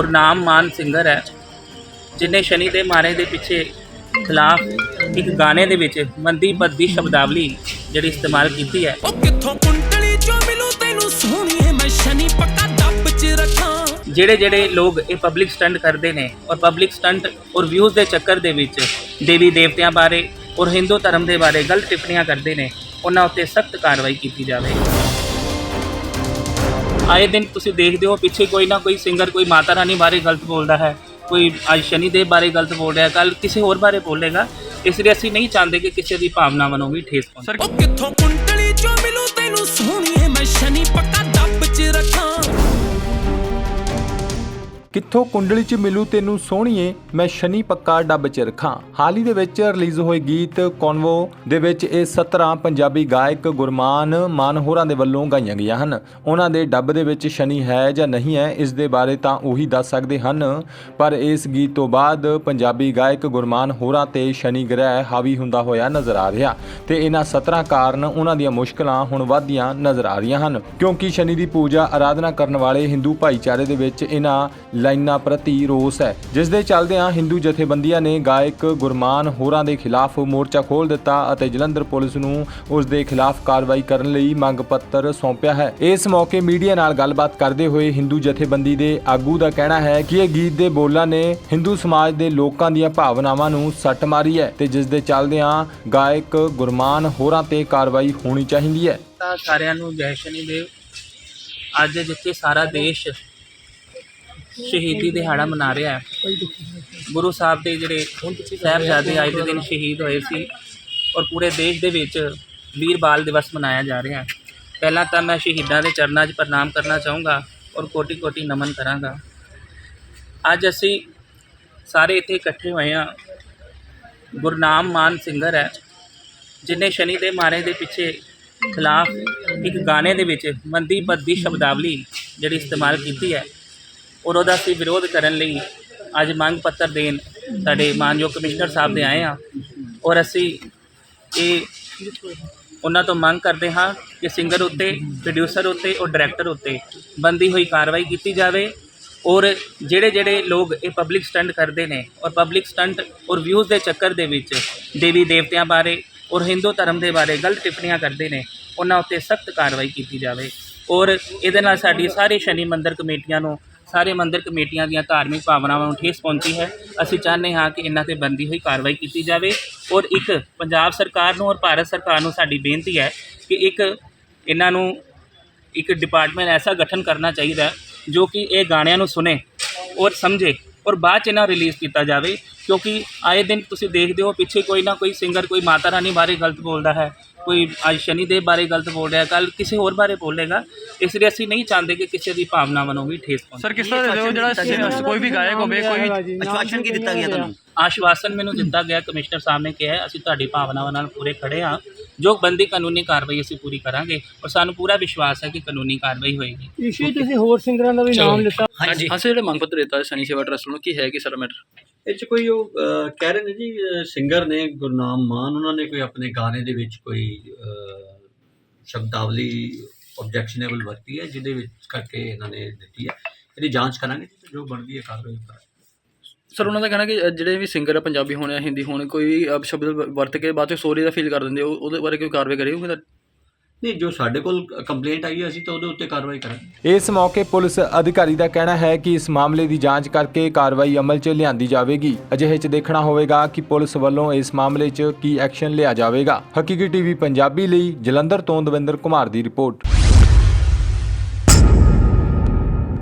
ਗੁਰਨਾਮ ਮਾਨ singer ਹੈ ਜਿਨੇ ਸ਼ਨੀ ਦੇ ਮਾਰੇ ਦੇ ਪਿੱਛੇ ਖਿਲਾਫ ਇੱਕ ਗਾਣੇ ਦੇ ਵਿੱਚ ਮੰਦੀ ਪੱਦੀ ਸ਼ਬਦਾਵਲੀ ਜਿਹੜੀ ਇਸਤੇਮਾਲ ਕੀਤੀ ਹੈ। ਉਹ ਕਿੱਥੋਂ ਕੁੰਡਲੀ ਚੋਂ ਮਿਲੂ ਤੈਨੂੰ ਸੋਹਣੀਏ ਮੈਂ ਸ਼ਨੀ ਪੱਕਾ ਡੱਬ ਚ ਰੱਖਾਂ। ਜਿਹੜੇ ਜਿਹੜੇ ਲੋਕ ਇਹ ਪਬਲਿਕ ਸਟੰਟ ਕਰਦੇ ਨੇ ਔਰ ਪਬਲਿਕ ਸਟੰਟ ਔਰ ਵਿਊਜ਼ ਦੇ ਚੱਕਰ ਦੇ ਵਿੱਚ ਦੇਵੀ ਦੇਵਤਿਆਂ ਬਾਰੇ ਔਰ ਹਿੰਦੂ ਧਰਮ ਦੇ ਬਾਰੇ ਗਲਤ ਟਿੱਪਣੀਆਂ ਕਰਦੇ ਨੇ ਉਹਨਾਂ ਉੱਤੇ ਸਖਤ ਕਾਰਵਾਈ ਕੀਤੀ ਜਾਵੇ। ਆਏ ਦਿਨ ਤੁਸੀਂ ਦੇਖਦੇ ਹੋ ਪਿੱਛੇ ਕੋਈ ਨਾ ਕੋਈ ਸਿੰਗਰ ਕੋਈ ਮਾਤਾ ਰਾਣੀ ਬਾਰੇ ਗਲਤ ਬੋਲਦਾ ਹੈ, ਕੋਈ ਅੱਜ ਸ਼ਨੀ ਦੇਵ ਬਾਰੇ ਗਲਤ ਬੋਲ ਰਿਹਾ ਕੱਲ ਕਿਸੇ ਹੋਰ ਬਾਰੇ ਬੋਲੇਗਾ, ਇਸ ਲਈ ਅਸੀਂ ਨਹੀਂ ਚਾਹੁੰਦੇ ਕਿ ਕਿਸੇ ਦੀ ਭਾਵਨਾਵਾਂ ਨੂੰ ਵੀ ਠੇਸ ਪਹੁੰਚੇ। ਉਹ ਕਿੱਥੋਂ ਕਿੱਥੋਂ ਕੁੰਡਲੀ 'ਚ ਮਿਲੂ ਤੈਨੂੰ ਸੋਹਣੀਏ, ਮੈਂ ਸ਼ਨੀ ਪੱਕਾ ਡੱਬ 'ਚ ਰੱਖਾਂ। ਹਾਲ ਹੀ ਦੇ ਵਿੱਚ ਰਿਲੀਜ਼ ਹੋਏ ਗੀਤ ਕਨਵੋ ਦੇ ਵਿੱਚ ਇਹ 17 ਪੰਜਾਬੀ ਗਾਇਕ ਗੁਰਮਾਨ ਮਾਨ ਹੋਰਾਂ ਦੇ ਵੱਲੋਂ ਗਾਈਆਂ ਗਈਆਂ ਹਨ। ਉਹਨਾਂ ਦੇ ਡੱਬ ਦੇ ਵਿੱਚ ਸ਼ਨੀ ਹੈ ਜਾਂ ਨਹੀਂ ਹੈ, ਇਸ ਦੇ ਬਾਰੇ ਤਾਂ ਉਹੀ ਦੱਸ ਸਕਦੇ ਹਨ। ਪਰ ਇਸ ਗੀਤ ਤੋਂ ਬਾਅਦ ਪੰਜਾਬੀ ਗਾਇਕ ਗੁਰਮਾਨ ਹੋਰਾਂ ਤੇ ਸ਼ਨੀ ਗ੍ਰਹਿ ਹਾਵੀ ਹੁੰਦਾ ਹੋਇਆ ਨਜ਼ਰ ਆ ਰਿਹਾ ਤੇ ਇਹਨਾਂ 17 ਕਾਰਨ ਉਹਨਾਂ ਦੀਆਂ ਮੁਸ਼ਕਲਾਂ ਹੁਣ ਵਧਦੀਆਂ ਨਜ਼ਰ ਆ ਰਹੀਆਂ ਹਨ। ਕਿਉਂਕਿ ਸ਼ਨੀ ਦੀ ਪੂਜਾ ਆਰਾਧਨਾ ਕਰਨ ਵਾਲੇ ਹਿੰਦੂ ਭਾਈਚਾਰੇ ਦੇ ਵਿੱਚ ਇਹਨਾਂ ਲਾਈਨਾਂ ਪ੍ਰਤੀ ਰੋਸ ਹੈ। ਜਿਸ ਦੇ ਚੱਲਦਿਆਂ ਹਿੰਦੂ ਜਥੇਬੰਦੀਆਂ ਨੇ ਗਾਇਕ ਗੁਰਮਾਨ ਹੋਰਾਂ ਦੇ ਖਿਲਾਫ ਮੋਰਚਾ ਖੋਲ ਦਿੱਤਾ ਅਤੇ ਜਲੰਧਰ ਪੁਲਿਸ ਨੂੰ ਉਸ ਦੇ ਖਿਲਾਫ ਕਾਰਵਾਈ ਕਰਨ ਲਈ ਮੰਗ ਪੱਤਰ ਸੌਂਪਿਆ ਹੈ। ਇਸ ਮੌਕੇ ਮੀਡੀਆ ਨਾਲ ਗੱਲਬਾਤ ਕਰਦੇ ਹੋਏ ਹਿੰਦੂ ਜਥੇਬੰਦੀ ਦੇ ਆਗੂ ਦਾ ਕਹਿਣਾ ਹੈ ਕਿ ਇਹ ਗੀਤ ਦੇ ਬੋਲਾਂ ਨੇ ਹਿੰਦੂ ਸਮਾਜ ਦੇ ਲੋਕਾਂ ਦੀਆਂ ਭਾਵਨਾਵਾਂ ਨੂੰ ਸੱਟ ਮਾਰੀ ਹੈ ਤੇ ਜਿਸ ਦੇ ਚੱਲਦਿਆਂ ਗਾਇਕ ਗੁਰਮਾਨ ਹੋਰਾਂ ਤੇ ਕਾਰਵਾਈ ਹੋਣੀ ਚਾਹੀਦੀ ਹੈ। ਤਾਂ ਸਾਰਿਆਂ ਨੂੰ ਜੈ ਸ਼ਨੀ ਦੇਵ। ਅੱਜ ਜਿੱਥੇ ਸਾਰਾ ਦੇਸ਼ ਸ਼ਹੀਦੀ ਦਿਹਾੜਾ ਮਨਾ ਰਿਹਾ ਹੈ। ਗੁਰੂ ਸਾਹਿਬ ਦੇ ਜਿਹੜੇ ਸਾਹਿਬਜ਼ਾਦੇ ਅੱਜ ਦੇ ਦਿਨ ਸ਼ਹੀਦ ਹੋਏ ਸੀ ਔਰ ਪੂਰੇ ਦੇਸ਼ ਦੇ ਵਿੱਚ ਵੀਰ ਬਾਲ ਦਿਵਸ ਮਨਾਇਆ ਜਾ ਰਿਹਾ ਹੈ। ਪਹਿਲਾਂ ਤਾਂ ਮੈਂ ਸ਼ਹੀਦਾਂ ਦੇ ਚਰਨਾਂ 'ਚ ਪ੍ਰਣਾਮ ਕਰਨਾ ਚਾਹੂੰਗਾ ਔਰ ਕੋਟੀ ਕੋਟੀ ਨਮਨ ਕਰਾਂਗਾ। ਅੱਜ ਅਸੀਂ ਸਾਰੇ ਇੱਥੇ ਇਕੱਠੇ ਹੋਏ ਹਾਂ। ਗੁਰਨਾਮ ਮਾਨ ਸਿੰਗਰ ਹੈ, ਜਿਨੇ ਸ਼ਨੀ ਦੇ ਮਾਰੇ ਦੇ ਪਿੱਛੇ ਖਿਲਾਫ ਇੱਕ ਗਾਣੇ ਦੇ ਵਿੱਚ ਮੰਦੀ ਪੱਦੀ ਸ਼ਬਦਾਵਲੀ ਜਿਹੜੀ ਇਸਤੇਮਾਲ ਕੀਤੀ ਹੈ। ਔਰ ਉਹਦਾ ਅਸੀਂ ਵਿਰੋਧ ਕਰਨ ਲਈ ਅੱਜ ਮੰਗ ਪੱਤਰ ਦੇਣ ਸਾਡੇ ਮਾਨਯੋਗ ਕਮਿਸ਼ਨਰ ਸਾਹਿਬ ਦੇ ਆਏ ਹਾਂ। ਔਰ ਅਸੀਂ ਇਹ ਉਹਨਾਂ ਤੋਂ ਮੰਗ ਕਰਦੇ ਹਾਂ ਕਿ ਸਿੰਗਰ ਉੱਤੇ ਪ੍ਰੋਡਿਊਸਰ ਉੱਤੇ ਔਰ ਡਾਇਰੈਕਟਰ ਉੱਤੇ ਬੰਦੀ ਹੋਈ ਕਾਰਵਾਈ ਕੀਤੀ ਜਾਵੇ ਔਰ ਜਿਹੜੇ ਜਿਹੜੇ ਲੋਕ ਇਹ ਪਬਲਿਕ ਸਟੰਟ ਕਰਦੇ ਨੇ ਔਰ ਪਬਲਿਕ ਸਟੰਟ ਔਰ ਵਿਊਜ਼ ਦੇ ਚੱਕਰ ਦੇ ਵਿੱਚ ਦੇਵੀ ਦੇਵਤਿਆਂ ਬਾਰੇ ਔਰ ਹਿੰਦੂ ਧਰਮ ਦੇ ਬਾਰੇ ਗਲਤ ਟਿੱਪਣੀਆਂ ਕਰਦੇ ਨੇ, ਉਹਨਾਂ ਉੱਤੇ ਸਖਤ ਕਾਰਵਾਈ ਕੀਤੀ ਜਾਵੇ। ਔਰ ਇਹਦੇ ਨਾਲ ਸਾਡੀ ਸਾਰੇ ਸ਼ਨੀ ਮੰਦਰ ਕਮੇਟੀਆਂ ਨੂੰ ਸਾਰੇ ਮੰਦਿਰ ਕਮੇਟੀਆਂ ਦੀਆਂ ਧਾਰਮਿਕ ਭਾਵਨਾਵਾਂ ਨੂੰ ਠੇਸ ਪਹੁੰਚੀ ਹੈ। ਅਸੀਂ ਚਾਹੁੰਦੇ ਹਾਂ ਕਿ ਇਹਨਾਂ ਤੇ ਬੰਦੀ ਹੋਈ ਕਾਰਵਾਈ ਕੀਤੀ ਜਾਵੇ ਔਰ ਇੱਕ ਪੰਜਾਬ ਸਰਕਾਰ ਨੂੰ ਔਰ ਭਾਰਤ ਸਰਕਾਰ ਨੂੰ ਸਾਡੀ ਬੇਨਤੀ ਹੈ ਕਿ ਇੱਕ ਇਹਨਾਂ ਨੂੰ ਇੱਕ ਡਿਪਾਰਟਮੈਂਟ ਐਸਾ ਗਠਨ ਕਰਨਾ ਚਾਹੀਦਾ ਜੋ ਕਿ ਇਹ ਗਾਣਿਆਂ ਨੂੰ ਸੁਨੇ ਔਰ ਸਮਝੇ ਔਰ ਬਾਅਦ ਚ ਇਹਨਾਂ ਰਿਲੀਜ਼ ਕੀਤਾ ਜਾਵੇ। ਕਿਉਂਕਿ ਆਏ ਦਿਨ ਤੁਸੀਂ ਦੇਖਦੇ ਹੋ ਪਿੱਛੇ ਕੋਈ ਨਾ ਕੋਈ ਸਿੰਗਰ ਕੋਈ ਮਾਤਾ ਰਾਣੀ ਬਾਰੇ ਗਲਤ ਬੋਲਦਾ ਹੈ। ਕੋਈ ਅੱਜ ਸ਼ਨੀ ਦੇਵ ਬਾਰੇ ਗਲਤ ਬੋਲ ਰਿਹਾ ਕੱਲ ਕਿਸੇ ਹੋਰ ਬਾਰੇ ਬੋਲੇਗਾ। ਇਸ ਲਈ ਅਸੀਂ ਨਹੀਂ ਚਾਹੁੰਦੇ ਕਿ ਕਿਸੇ ਦੀ ਭਾਵਨਾਵਾਂ ਨੂੰ ਵੀ ਠੇਸ ਪਹੁੰਚੇ ਸਰ ਕਿਸ ਤਰ੍ਹਾਂ ਦੇ ਜਿਹੜਾ ਕੋਈ ਵੀ ਗਾਇਕ ਹੋਵੇ ਕੋਈ ਆਸ਼ਵਾਸਨ ਕੀ ਦਿੱਤਾ ਗਿਆ। ਤੁਹਾਨੂੰ ਆਸ਼ਵਾਸਨ ਮੈਨੂੰ ਦਿੱਤਾ ਗਿਆ ਕਮਿਸ਼ਨਰ ਸਾਹਿਬ ਨੇ ਕਿਹਾ ਹੈ, ਅਸੀਂ ਤੁਹਾਡੀ ਭਾਵਨਾਵਾਂ ਨਾਲ ਪੂਰੇ ਖੜੇ ਹਾਂ। ਜੋ ਬੰਦੀ ਕਾਨੂੰਨੀ ਕਾਰਵਾਈ ਅਸੀਂ ਪੂਰੀ ਕਰਾਂਗੇ ਔਰ ਸਾਨੂੰ ਪੂਰਾ ਵਿਸ਼ਵਾਸ ਹੈ ਕਿ ਕਾਨੂੰਨੀ ਕਾਰਵਾਈ ਹੋਏਗੀ। ਇਸ਼ੂ ਤੁਸੀਂ ਹੋਰ ਸਿੰਗਰਾਂ ਦਾ ਵੀ ਨਾਮ ਲਿੱਤਾ। ਹਾਂਜੀ। ਹਾਂ ਸਰ ਜਿਹੜਾ ਮੰਗ ਪੱਤਰ ਦਿੱਤਾ ਹੈ ਸਨੀ ਸੇਵਾ ਟਰਸਟ ਨੂੰ ਕੀ ਹੈ ਕਿ ਸਰ ਮੈਟਰ? ਇਹ 'ਚ ਕੋਈ ਉਹ ਕਹਿ ਰਹੇ ਨੇ ਜੀ ਸਿੰਗਰ ਨੇ ਗੁਰਨਾਮ ਮਾਨ, ਉਹਨਾਂ ਨੇ ਕੋਈ ਆਪਣੇ ਗਾਣੇ ਦੇ ਵਿੱਚ ਕੋਈ ਸ਼ਬਦਾਵਲੀ ਆਬਜੈਕਸ਼ਨੇਬਲ ਵਰਤੀ ਹੈ, ਜਿਹਦੇ ਵਿੱਚ ਕਰਕੇ ਇਹਨਾਂ ਨੇ ਦਿੱਤੀ ਹੈ? ਇਹਦੀ ਜਾਂਚ ਕਰਾਂਗੇ ਜੋ ਬਣਦੀ ਹੈ, ਕਾਰਵਾਈ ਕਰਾਂਗੇ। ਸਰ, ਉਹਨਾਂ ਦਾ ਕਹਿਣਾ ਕਿ ਜਿਹੜੇ ਵੀ ਸਿੰਗਰ ਆ, ਪੰਜਾਬੀ ਹੋਣ ਜਾਂ ਹਿੰਦੀ ਹੋਣ, ਕੋਈ ਵੀ ਸ਼ਬਦ ਵਰਤ ਕੇ ਬਾਅਦ ਚ ਸੋਰੀ ਦਾ ਫੀਲ ਕਰ ਦਿੰਦੇ ਉਹਦੇ ਬਾਰੇ ਕੋਈ ਕਾਰਵਾਈ ਕਰੇ ਹੋਊਗੀ ਨਹੀਂ, ਜੋ ਸਾਡੇ ਕੋਲ ਕੰਪਲੇਂਟ ਆਈ ਹੈ, ਅਸੀਂ ਤਾਂ ਉਹਦੇ ਉੱਤੇ ਕਾਰਵਾਈ ਕਰਾਂਗੇ। ਇਸ ਮੌਕੇ ਪੁਲਿਸ ਅਧਿਕਾਰੀ ਦਾ ਕਹਿਣਾ ਹੈ ਕਿ ਇਸ ਮਾਮਲੇ ਦੀ ਜਾਂਚ ਕਰਕੇ ਕਾਰਵਾਈ ਅਮਲ 'ਚ ਲਿਆਂਦੀ ਜਾਵੇਗੀ। ਅਜਿਹੇ 'ਚ ਦੇਖਣਾ ਹੋਵੇਗਾ ਕਿ ਪੁਲਿਸ ਵੱਲੋਂ ਇਸ ਮਾਮਲੇ 'ਚ ਕੀ ਐਕਸ਼ਨ ਲਿਆ ਜਾਵੇਗਾ। ਹਕੀਕੀ ਟੀਵੀ ਪੰਜਾਬੀ ਲਈ ਜਲੰਧਰ ਤੋਂ ਦਵਿੰਦਰ ਕੁਮਾਰ ਦੀ ਰਿਪੋਰਟ।